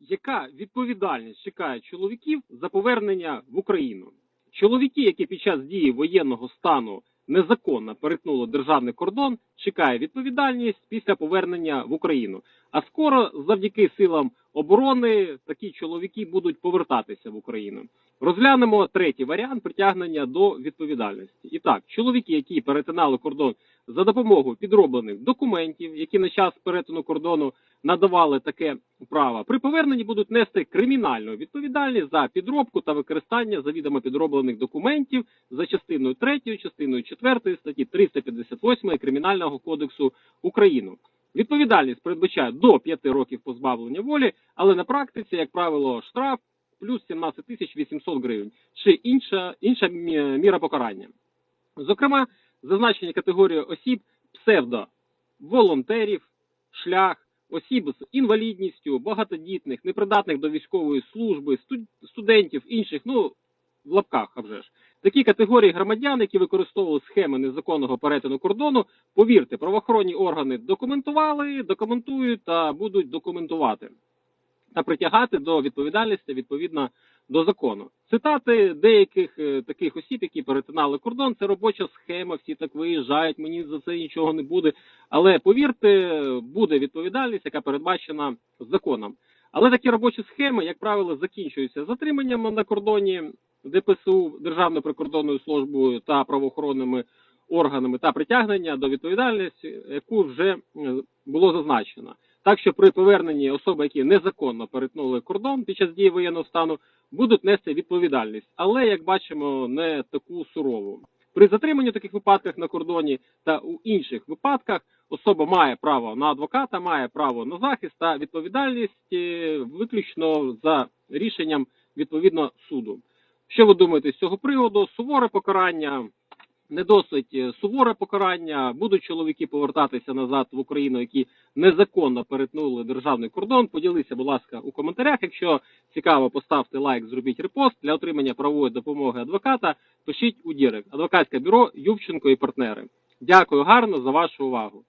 яка відповідальність чекає чоловіків за повернення в Україну? Чоловіки, які під час дії воєнного стану незаконно перетнули державний кордон, чекає відповідальність після повернення в Україну. А скоро, завдяки силам оборони, такі чоловіки будуть повертатися в Україну. Розглянемо третій варіант притягнення до відповідальності. І так, чоловіки, які перетинали кордон за допомогою підроблених документів, які на час перетину кордону надавали таке право, при поверненні будуть нести кримінальну відповідальність за підробку та використання завідомо підроблених документів за частиною 3, частиною 4 статті 358 Кримінального кодексу України. Відповідальність передбачає до 5 років позбавлення волі, але на практиці, як правило, штраф плюс 17 тисяч 800 гривень чи інша, інша мі- міра покарання. Зокрема, зазначені категорії осіб псевдо волонтерів, шлях, осіб з інвалідністю, багатодітних, непридатних до військової служби, студентів, інших, ну в лапках, а вже ж. Такі категорії громадян, які використовували схеми незаконного перетину кордону, повірте, правоохоронні органи документували, документують та будуть документувати та притягати до відповідальності відповідно до закону. Цитати деяких е, таких осіб, які перетинали кордон, це робоча схема, всі так виїжджають, мені за це нічого не буде. Але повірте, буде відповідальність, яка передбачена законом. Але такі робочі схеми, як правило, закінчуються затриманням на кордоні ДПСУ, Державною прикордонною службою та правоохоронними органами та притягнення до відповідальності, яку вже було зазначено. Так що при поверненні особи, які незаконно перетнули кордон під час дії воєнного стану, будуть нести відповідальність, але як бачимо, не таку сурову. При затриманні таких випадках на кордоні та у інших випадках особа має право на адвоката, має право на захист та відповідальність е, виключно за рішенням відповідно суду. Що ви думаєте з цього приводу? Суворе покарання, не досить е, суворе покарання. Будуть чоловіки повертатися назад в Україну, які незаконно перетнули державний кордон. Поділися, будь ласка, у коментарях. Якщо цікаво, поставте лайк, зробіть репост для отримання правової допомоги адвоката. Пишіть у Дірек, Адвокатське бюро Ювченко і партнери. Дякую гарно за вашу увагу.